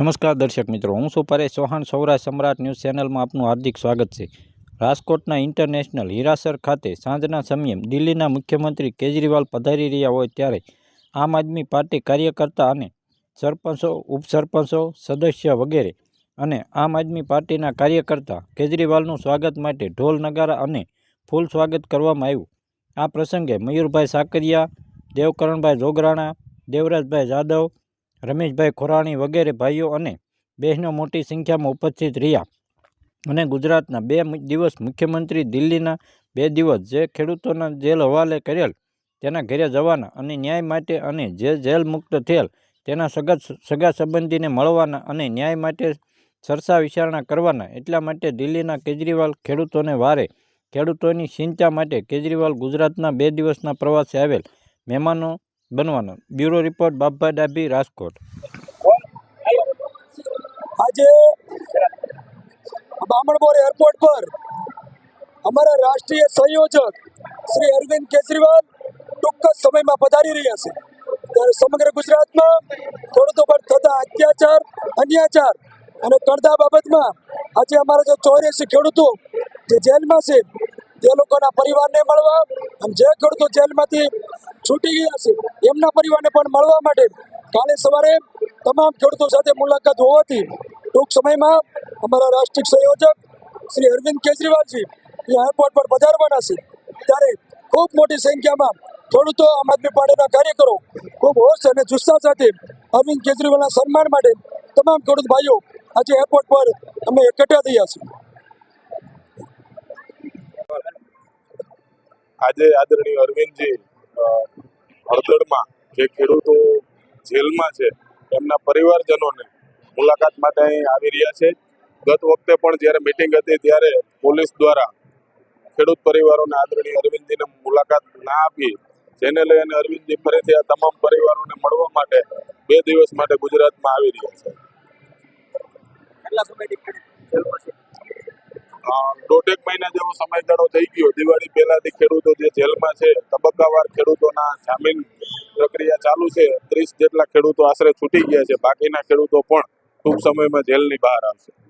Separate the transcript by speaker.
Speaker 1: નમસ્કાર દર્શક મિત્રો, હું છું પરેશ ચૌહાણ, સૌરાષ્ટ્ર સમ્રાટ ન્યૂઝ ચેનલમાં આપનું હાર્દિક સ્વાગત છે. રાજકોટના ઇન્ટરનેશનલ હીરાસર ખાતે સાંજના સમયે દિલ્હીના મુખ્યમંત્રી કેજરીવાલ પધારી રહ્યા હોય ત્યારે આમ આદમી પાર્ટી કાર્યકર્તા અને સરપંચો, ઉપસરપંચો, સદસ્ય વગેરે અને આમ આદમી પાર્ટીના કાર્યકર્તા કેજરીવાલનું સ્વાગત માટે ઢોલ, નગારા અને ફૂલ સ્વાગત કરવામાં આવ્યું. આ પ્રસંગે મયુરભાઈ સાકરિયા, દેવકરણભાઈ જોગરાણા, દેવરાજભાઈ જાદવ રમેશભાઈ ખોરાણી વગેરે ભાઈઓ અને બહેનો મોટી સંખ્યામાં ઉપસ્થિત રહ્યા અને ગુજરાતના બે દિવસ મુખ્યમંત્રી દિલ્હીના બે દિવસ જે ખેડૂતોના જેલ હવાલે કરેલ, તેના ઘરે જવાના અને ન્યાય માટે અને જે જેલ મુક્ત થયેલ, તેના સગા સગા સંબંધીને મળવાના અને ન્યાય માટે સરસા વિચારણા કરવાના. એટલા માટે દિલ્હીના કેજરીવાલ ખેડૂતોને વારે ખેડૂતોની ચિંતા માટે કેજરીવાલ ગુજરાતના બે દિવસના પ્રવાસે આવેલ. મહેમાનો બનવાના. Bureau report, Bapbhai Dabhi, Rajkot.
Speaker 2: આજે બામણબોર એરપોર્ટ પર અમારા રાષ્ટ્રીય સંયોજક શ્રી અરવિંદ કેજરીવાલ ટૂંક જ સમયમાં પધારી રહ્યા છે. ત્યારે સમગ્ર ગુજરાતમાં ખેડૂતો પર થતા અત્યાચાર, અન્યાચાર અને કરદા બાબતમાં આજે અમારા જે ચોર્યાસી ખેડૂતો જે જેલમાં છે, તે લોકોના પરિવારને મળવા અને જે ખેડૂતો જેલમાંથી છૂટી ગયા છે. એમના પરિવારને પણ મળવા માટે કાલે સવારે તમામ ખેડૂતો સાથે મુલાકાત હોવાથી ટૂંક સમયમાં અમારા રાષ્ટ્રીય સંયોજક શ્રી અરવિંદ કેજરીવાલજી એ એરપોર્ટ પર પધારવાના છે. ત્યારે ખૂબ મોટી સંખ્યામાં ખેડૂતો આમ આદમી પાર્ટીના કાર્યકરો ખૂબ હોશ અને જુસ્સા સાથે અરવિંદ કેજરીવાલના સન્માન માટે તમામ ખેડૂત ભાઈઓ આજે એરપોર્ટ પર અમે એકઠા થયા છીએ.
Speaker 3: આજે આદરણીય અરવિંદજી અ, હળદળમાં જે ખેડૂતો જેલમાં છે એમના પરિવારજનોને મુલાકાત માટે અહીં આવી રહ્યા છે. ગત વખતે પણ જ્યારે મિટિંગ હતી ત્યારે પોલીસ દ્વારા ખેડૂત પરિવારોને આદરણીય અરવિંદજીને મુલાકાત ના આપી જેને લઈને અરવિંદજી ફરીથી આ તમામ પરિવારોને મળવા માટે બે દિવસ માટે ગુજરાતમાં આવી રહ્યા છે. દોઢેક મહિના જેવો સમયગાળો થઈ ગયો. દિવાળી પહેલાથી ખેડૂતો જે જેલમાં છે, તબક્કાવાર ખેડૂતોના જામીન પ્રક્રિયા ચાલુ છે. ત્રીસ જેટલા ખેડૂતો આશરે છૂટી ગયા છે. બાકીના ખેડૂતો પણ ટૂંક સમયમાં જેલની બહાર આવશે.